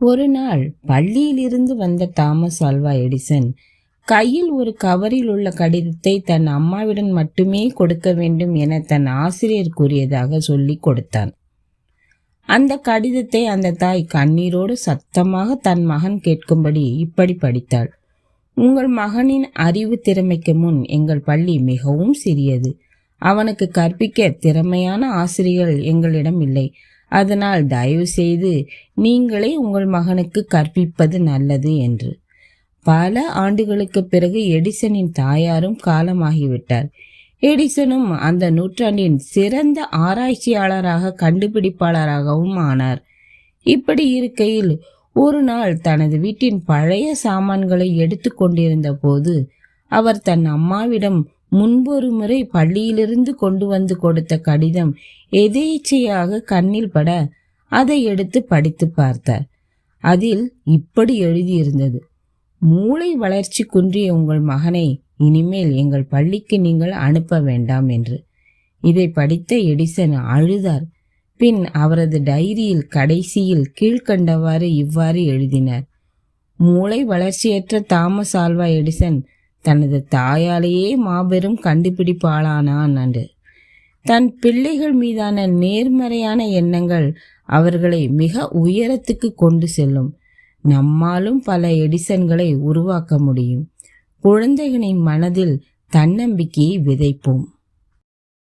ஒரு நாள் பள்ளியிலிருந்து வந்த தாமஸ் ஆல்வா எடிசன் கையில் ஒரு கவரில் உள்ள கடிதத்தை தன் அம்மாவிடம் மட்டுமே கொடுக்க வேண்டும் என தன் ஆசிரியர் கூறியதாக சொல்லி கொடுத்தான். அந்த கடிதத்தை அந்த தாய் கண்ணீரோடு சத்தமாக தன் மகன் கேட்கும்படி இப்படி படித்தாள். உங்கள் மகனின் அறிவு திறமைக்கு முன் எங்கள் பள்ளி மிகவும் சிறியது. அவனுக்கு கற்பிக்க திறமையான ஆசிரியர்கள் எங்களிடம் இல்லை. அதனால் தயவு செய்து நீங்களே உங்கள் மகனுக்கு கற்பிப்பது நல்லது என்று. பல ஆண்டுகளுக்கு பிறகு எடிசனின் தாயாரும் காலமாகிவிட்டார். எடிசனும் அந்த நூற்றாண்டின் சிறந்த ஆராய்ச்சியாளராக கண்டுபிடிப்பாளராகவும் ஆனார். இப்படி இருக்கையில் ஒரு நாள் தனது வீட்டின் பழைய சாமான்களை எடுத்து கொண்டிருந்த போது அவர் தன் அம்மாவிடம் முன்பொரு முறை பள்ளியிலிருந்து கொண்டு வந்து கொடுத்த கடிதம் எதேச்சையாக கண்ணில் பட அதை எடுத்து படித்து பார்த்தார். அதில் இப்படி எழுதியிருந்தது. மூளை வளர்ச்சி குன்றிய உங்கள் மகனை இனிமேல் எங்கள் பள்ளிக்கு நீங்கள் அனுப்ப வேண்டாம் என்று. இதை படித்த எடிசன் அழுதார். பின் அவரது டைரியில் கடைசியில் கீழ்கண்டவாறு இவ்வாறு எழுதினார். மூளை வளர்ச்சியற்ற தாமஸ் ஆல்வா எடிசன் தனது தாயாலேயே மாபெரும் கண்டுபிடிப்பாளானான் அன்று தன் பிள்ளைகள் மீதான நேர்மறையான எண்ணங்கள் அவர்களை மிக உயரத்துக்கு கொண்டு செல்லும். நம்மாலும் பல எடிசன்களை உருவாக்க முடியும். குழந்தைகளின் மனதில் தன்னம்பிக்கையை விதைப்போம்.